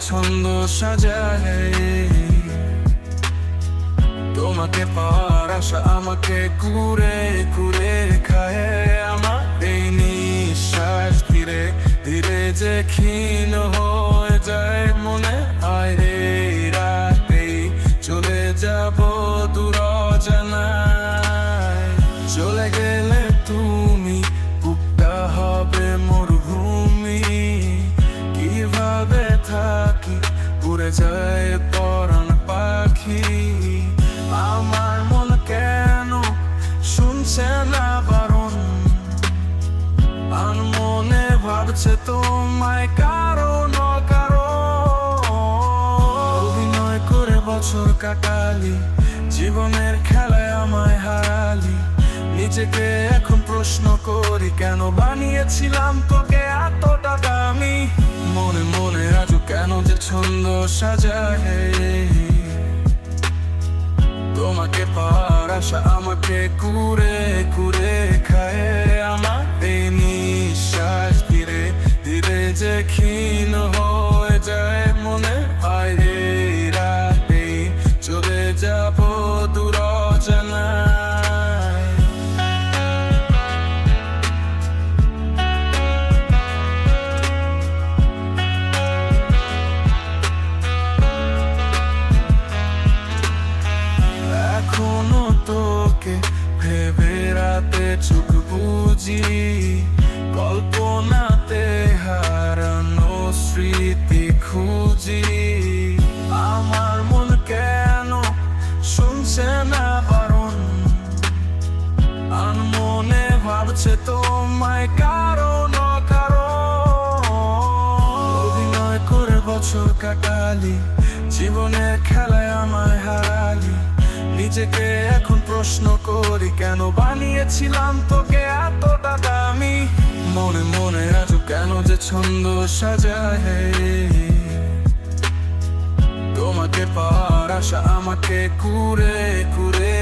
ছন্দ সাজায়? তোমাকে পাওয়ার আশা আমাকে কুরে কুরে খায়। আমার এই নিঃশ্বাস ধীরে ধীরে যে ক্ষীণ হয়ে যায় পরাণ পাখি, আমার মন কেন শুনছে না বারণ? আর মনে ভাবছে তোমায় কারণ অভিনয় করে বছর কাটালি, জীবনের খেলায় আমায় হারালি। নিজেকে এখন প্রশ্ন করি, কেন বানিয়েছিলাম তোকে এতটা ছন্দ সাজায় তোমাকে পাওয়ার আশা আমাকে কুরে কুরে খায়। আমার এই নিঃশ্বাস ধীরে ধীরে যে ক্ষীণ হয়ে। চোখ বুঝি, কল্পনাতে হারানো স্মৃতি খুঁজি। আমার মন কেন শুনছে না বারণ? আর মনে ভাবছে তোমায় কারণ অভিনয় করে বছর কাটালি, জীবনের খেলায় আমায় হারালি। নিজেকে এখন প্রশ্ন করি, কেন বানিয়েছিলাম তোকে এতটা দামি মনে মনে আজ কেন যে ছন্দ সাজায়? তোমাকে পাওয়ার আশা আমাকে কুরে কুরে